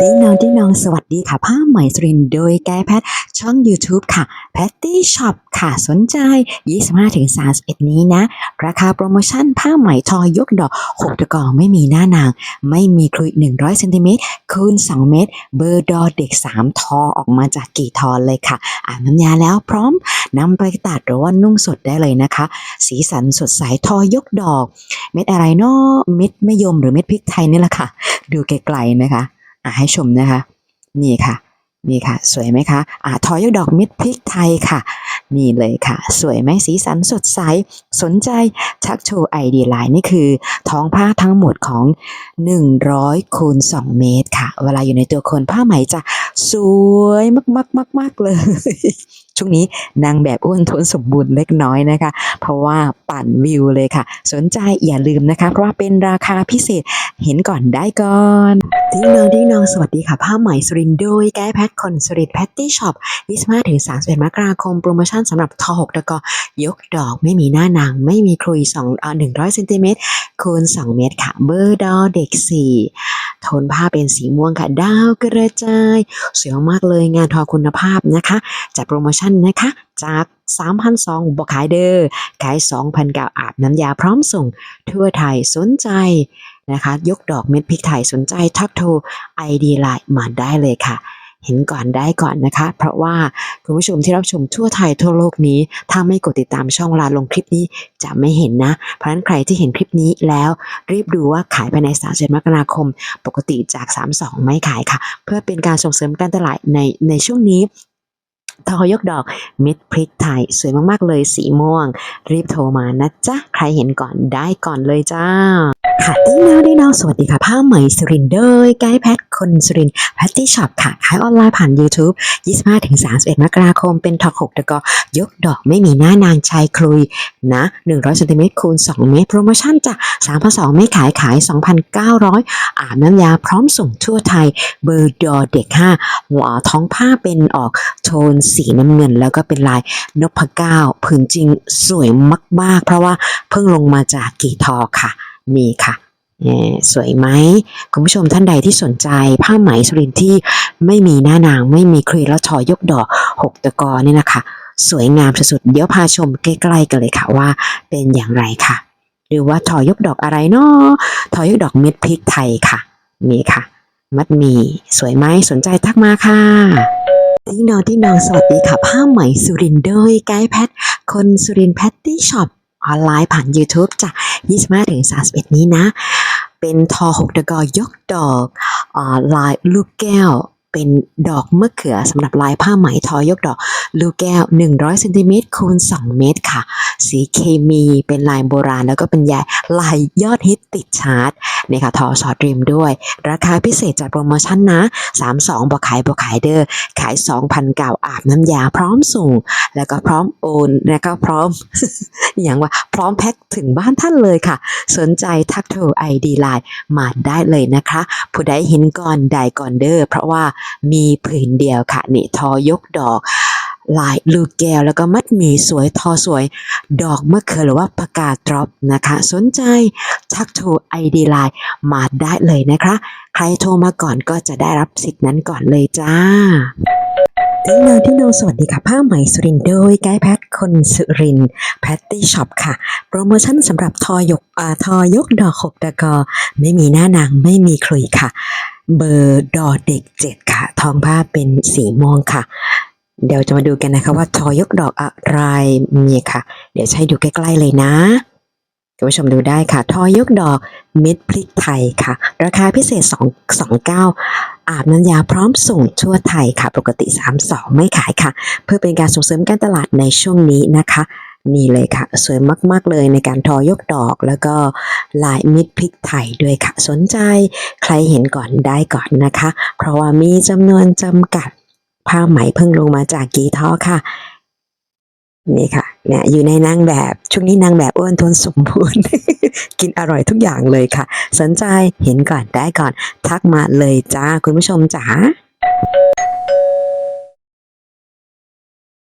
ติ๊งนองติ๊งนองสวัสดีค่ะ ผ้าไหมสรินโดยแกแพท ช่อง YouTube ค่ะ Patty Shop ค่ะ สนใจ 25-31 นี้นะ ราคาโปรโมชั่นผ้าไหมทอยกดอก 6 ตะกอไม่มีหน้านาง ไม่มีคลุย 100เซนติเมตรคูณ 2 เมตร เบอร์ดอเด็ก 3 ทอออกมาจากกี่ทอเลยค่ะอ่านน้ำยาแล้วพร้อมนำไปตัดหรือว่านุ่งสดได้เลยนะคะ สีสันสดใสทอยกดอก เม็ดอะไรเนาะเม็ดมะยมหรือเม็ดพริกไทยนี่แหละค่ะ ดูไกลๆนะคะ อะให้ชมนะคะ นี่ค่ะ นี่ค่ะ สวยไหมคะอ่าทอยดอกมิตรพริกไทยค่ะ นี่เลยค่ะ สวยไหมสีสันสดใส สนใจชักโชว์ไอเดียไลน์นี่คือ ท้องผ้าทั้งหมดของ 100คูณ2เมตรค่ะ เวลาอยู่ในตัวคนผ้าไหมจะ สวยมากๆๆๆเลย ช่วงนี้นางแบบอ้วนท้วนสมบูรณ์เล็กน้อยนะคะ เพราะว่าปั่นวิวเลยค่ะ สนใจอย่าลืมนะคะ เพราะว่าเป็นราคาพิเศษเห็นก่อนได้ก่อนดิ้งนองดิ้งนองสวัสดีค่ะ ผ้าไหมสุรินโดยแก้แพทคอนสุรินแพตตี้ช็อป25ถึง31มกราคมโปรโมชั่นสำหรับทอ6ตะกอยกดอกไม่มีหน้านาง ไม่มีครุย2อ่า100เซนติเมตรคูณ2เมตรค่ะเบอร์ดอเด็ก4 ทนผ้าเป็นสีม่วงค่ะ ดาวกระจาย สวยมากเลยงานทอคุณภาพนะคะ จัดโปรโมชั่นนะคะ จาก 3,200บอกขายเดอ้อขาย 2,000กาอาบน้ำยาพร้อมส่ง ทั่วไทยสนใจนะคะ ยกดอกเม็ดพริกไทยสนใจทักโทร ID ไลน์มาได้เลยค่ะ เห็นก่อนได้ก่อนนะคะ เพราะว่าคุณผู้ชมที่รับชมทั่วไทยทั่วโลกนี้ ถ้าไม่กดติดตามช่องลาลงคลิปนี้จะไม่เห็นนะ เพราะฉะนั้นใครที่เห็นคลิปนี้แล้วรีบดูว่าขายภายใน31มกราคม ปกติจาก 32 ไม่ขายค่ะ เพื่อเป็นการส่งเสริมการตลาดในในช่วงนี้ทอยกดอกเม็ดพริกไทย สวยมาก ๆ เลยสีม่วง รีบโทรมานะจ๊ะ ใครเห็นก่อนได้ก่อนเลยจ้า ค่ะติ้งนาวได้นาวสวัสดีค่ะผ้าไหมสุรินทร์โดยไกด์แพทคนสุรินแพตตี้ช็อปค่ะ ขายออนไลน์ผ่าน YouTube 25-31 มกราคม เป็นทอ6ตะกอยกดอกไม่มีหน้านางชายคลุยนะ 100เซนติเมตรคูณ 2 เมตร โปรโมชั่นจ้ะ3,200ไม่ขายขาย 2,900 อาบน้ำยาพร้อมส่งทั่วไทย เบอร์ดอเด็ก5หัวท้องผ้าเป็นออกโทนสีน้ำเงิน แล้วก็เป็นลายนพเก้าผืนจริงสวยมาก ๆ เพราะว่าเพิ่งลงมาจากกี่ทอค่ะ นี่ค่ะเอ่อสวยไหมคุณผู้ชมท่านใดที่สนใจผ้าไหมสุรินทร์ที่ไม่มีหน้านางไม่มีครีแล้วทอยกดอกหกตะกอเนี่ยนะคะ สวยงามสุดๆเดี๋ยวพาชมใกล้ๆกันเลยค่ะว่าเป็นอย่างไรค่ะ หรือว่าทอยกดอกอะไรเนาะทอยกดอกเม็ดพริกไทยค่ะนี่ค่ะ มัดหมีสวยไหมสนใจทักมาค่ะที่นอนที่นอนสวัสดีค่ะผ้าไหมสุรินทร์โดยไกด์แพทคนสุรินทร์แพตตี้ช็อป ออนไลน์ผ่าน YouTube จาก 25ถึง31 นี้นะ เป็นทอหกดอกอยกดอกอลายลูกแก้ว เป็นดอกมะเขือสำหรับลายผ้าไหมทอยกดอกลูกแก้ว 100เซนติเมตรคูณ 2 เมตรค่ะ สีเคมีเป็นลายโบราณ แล้วก็เป็นยายลายยอดฮิตติดชาร์ตนี่ค่ะทอสอดริมด้วย ราคาพิเศษจากโปรโมชั่นนะ 32บอกขายบอกขายเด้อขาย 2,000เก่าอาบน้ำยาพร้อมส่ง แล้วก็พร้อมโอนแล้วก็พร้อมอย่างว่าพร้อมแพ็คถึงบ้านท่านเลยค่ะ สนใจทักโทร ID ไลน์มาได้เลยนะคะ ผู้ใดเห็นก่อนได้ก่อนเด้อเพราะว่ามีผืนเดียวค่ะนี่ทอยกดอก ลายลูกแก้วแล้วก็มัดหมีสวยทอสวย ดอกมะเขือหรือว่าปากกาดรอปนะคะ สนใจทักโทร ID ไลน์มาได้เลยนะคะ ใครโทรมาก่อนก็จะได้รับสิทธิ์นั้นก่อนเลยจ้าที่นาที่โนสวัสดีค่ะ ผ้าไหมสุรินโดยไกด์แพทคนสุรินแพตตี้ช็อปค่ะ โปรโมชั่นสำหรับทอยกอทอยกดอกหกตะกอ ไม่มีหน้านางไม่มีคลุยค่ะ เบอร์ดอเด็กเจ็ดค่ะ ทองผ้าเป็นสีม่วงค่ะ เดี๋ยวจะมาดูกันนะคะว่าทอยกดอกอะไรมีค่ะ เดี๋ยวให้ดูใกล้ๆเลยนะคุณผู้ชมดูได้ค่ะ ทอยกดอกเม็ดพริกไทยค่ะ ราคาพิเศษ 2 29 อาบน้ำยาพร้อมส่งทั่วไทยค่ะ ปกติ 32 ไม่ขายค่ะ เพื่อเป็นการส่งเสริมการตลาดในช่วงนี้นะคะ นี่เลยค่ะ สวยมาก ๆ เลยในการทอยกดอกแล้วก็ลายมิดพริกไทยด้วยค่ะ สนใจใครเห็นก่อนได้ก่อนนะคะ เพราะว่ามีจำนวนจำกัด ผ้าไหมเพิ่งลงมาจากกีท้อค่ะ นี่ค่ะ เนี่ยอยู่ในนางแบบ ช่วงนี้นางแบบอ้วนทวนสมบูรณ์ กินอร่อยทุกอย่างเลยค่ะ สนใจเห็นก่อนได้ก่อน ทักมาเลยจ้าคุณผู้ชมจ๋า